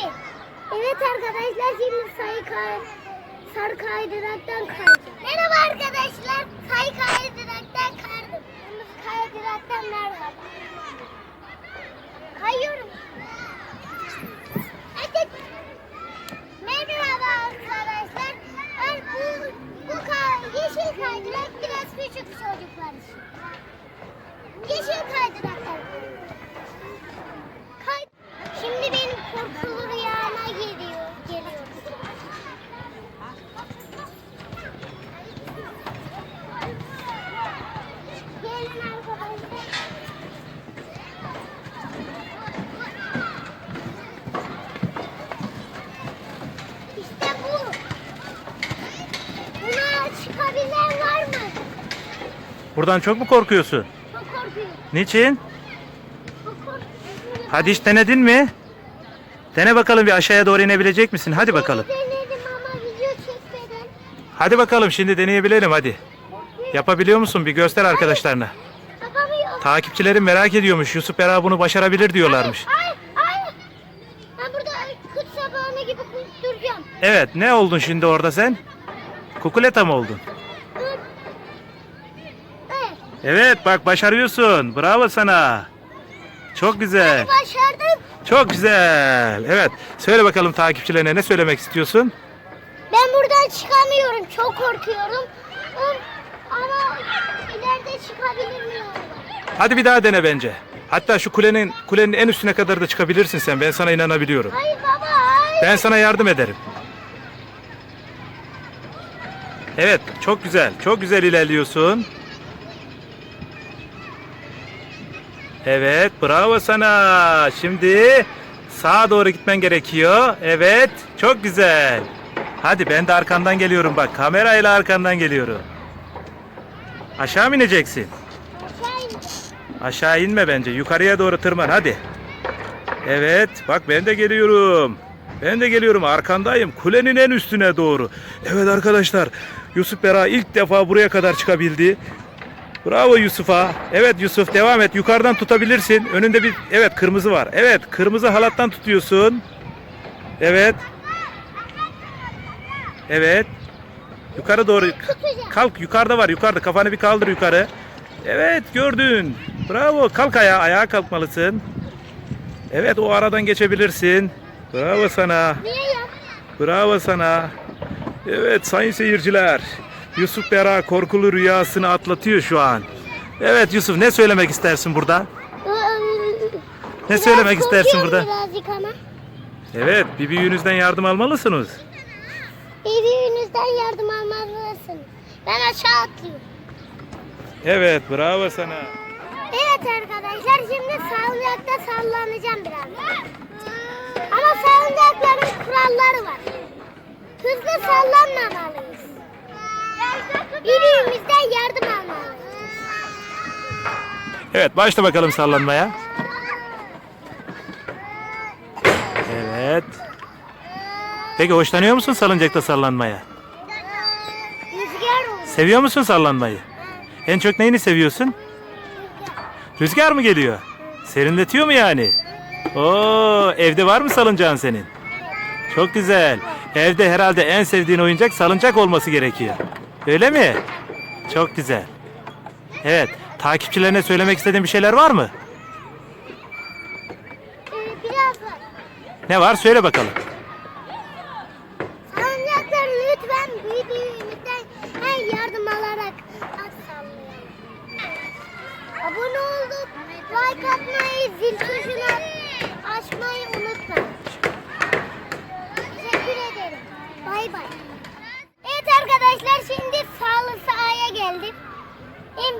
et. Evet arkadaşlar şimdi sayı kay sarı kaydıraktan kayacağım. Merhaba arkadaşlar. Sayı kaydıraktan kaydım. Kaydıraktan merhaba. Kayıyorum. Evet. Merhaba arkadaşlar. Bu, bu kay, yeşil kaydırak biraz küçük çocuklar için. Yeşil kaydıraktan. Kay Şimdi benim korkulu rüyama geliyor. Geliyor. Gelin arkadaşlar. İşte bu. Buna çıkabilen var mı? Buradan çok mu korkuyorsun? Çok korkuyorum. Niçin? Çok korkuyorum. Hadi hiç denedin mi? Dene bakalım bir aşağıya doğru inebilecek misin? Hadi bakalım. Denedim ama video çekmeden. Hadi bakalım şimdi deneyebilelim hadi. Yapabiliyor musun? Bir göster arkadaşlarına. Yapamıyorum. Takipçilerim merak ediyormuş. Yusuf Bera bunu başarabilir diyorlarmış. Ay, ay. Ben burada kut sabahına gibi duracağım. Evet ne oldun şimdi orada sen? Kukuleta mı oldun? Evet. Bak başarıyorsun. Bravo sana. Çok güzel. Başardım. Çok güzel. Evet. Söyle bakalım takipçilerine ne söylemek istiyorsun? Ben buradan çıkamıyorum. Çok korkuyorum. Ama- Ama ileride çıkabilir miyim? Hadi bir daha dene bence. Hatta şu kulenin kulenin en üstüne kadar da çıkabilirsin sen. Ben sana inanabiliyorum. Hayır baba hayır. Ben sana yardım ederim. Evet, çok güzel. Çok güzel ilerliyorsun. Evet, bravo sana. Şimdi sağa doğru gitmen gerekiyor. Evet, çok güzel. Hadi ben de arkandan geliyorum bak. Kamerayla arkandan geliyorum. Aşağı mı ineceksin? Aşağı in. Aşağı inme bence. Yukarıya doğru tırman hadi. Evet bak ben de geliyorum. Ben de geliyorum arkandayım. Kulenin en üstüne doğru. Evet arkadaşlar. Yusuf Bera ilk defa buraya kadar çıkabildi. Bravo Yusuf'a. Evet Yusuf devam et. Yukarıdan tutabilirsin. Önünde bir evet kırmızı var. Evet kırmızı halattan tutuyorsun. Evet. Evet. Yukarı doğru. Kalk yukarıda var yukarıda kafanı bir kaldır yukarı. Evet gördün. Bravo kalk ayağa ayağa kalkmalısın. Evet o aradan geçebilirsin. Bravo sana. Bravo sana. Evet sayın seyirciler. Yusuf Bera korkulu rüyasını atlatıyor şu an. Evet Yusuf ne söylemek istersin burada? Ne Biraz söylemek istersin korkuyorum burada? Birazcık ama. Evet bir büyüğünüzden yardım almalısınız. Evimizden yardım almalısınız. Ben aşağı atlıyorum. Evet bravo sana. Evet arkadaşlar şimdi salıncakta sallanacağım biraz. Ama salıncakların kuralları var. Hızlı sallanmamalıyız. Birbirimizden yardım almalıyız. Evet başla bakalım sallanmaya. Evet. Peki hoşlanıyor musun salıncakta sallanmaya? Rüzgar olur. Seviyor musun sallanmayı? En çok neyini seviyorsun? Rüzgar mı geliyor? Serinletiyor mu yani? Oo, evde var mı salıncağın senin? Çok güzel. Evde herhalde en sevdiğin oyuncak salıncak olması gerekiyor. Öyle mi? Çok güzel. Evet, takipçilerine söylemek istediğin bir şeyler var mı? Ee, biraz var. Ne var? Söyle bakalım. Salıncakları lütfen birbirimizden her yardım alarak at sallayalım. Abone olup like atmayı, zil tuşunu açmayı unutmayın. Teşekkür ederim. Bay bay. Evet arkadaşlar şimdi sağlı sahaya geldim. Hem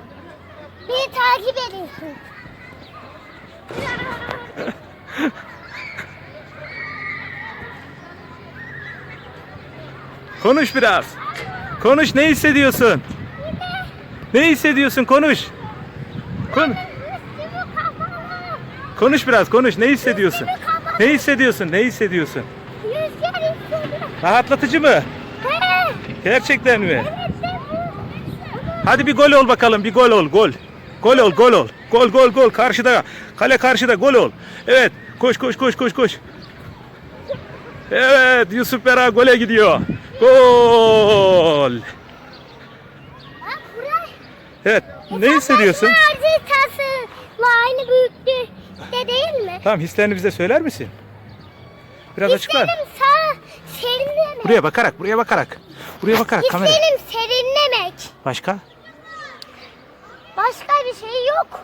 bir takip edin. Konuş biraz. Konuş ne hissediyorsun? Ne hissediyorsun? Konuş. Kon konuş biraz konuş. Ne hissediyorsun? Ne hissediyorsun? Ne hissediyorsun? Rahatlatıcı mı? Gerçekten mi? Hadi bir gol ol bakalım. Bir gol ol. Gol. Gol ol. Gol ol. Gol gol gol. Karşıda. Kale karşıda. Gol ol. Evet. Koş koş koş koş koş. Evet Yusuf Bera gole gidiyor. Gol. Evet ne hissediyorsun? Haritasıyla aynı büyüklükte değil mi? Tamam hislerini bize söyler misin? Biraz açıklar. Hislerim sağ serinlemek. Buraya bakarak, buraya bakarak. Buraya bakarak kamera. Hislerim serinlemek. Başka? Başka bir şey yok.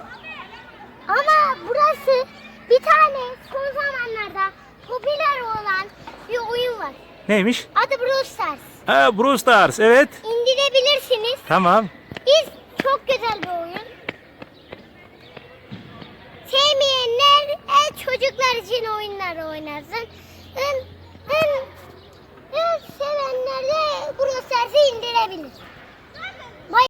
Ama burası bir tane son zamanlarda popüler olan bir oyun var. Neymiş? Adı Brawl Stars. Ha Brawl Stars evet. İndirebilirsiniz. Tamam. Biz çok güzel bir oyun. Sevmeyenler e, çocuklar için oyunlar oynasın. En, en, en sevenler de Brawl Stars'ı indirebilir.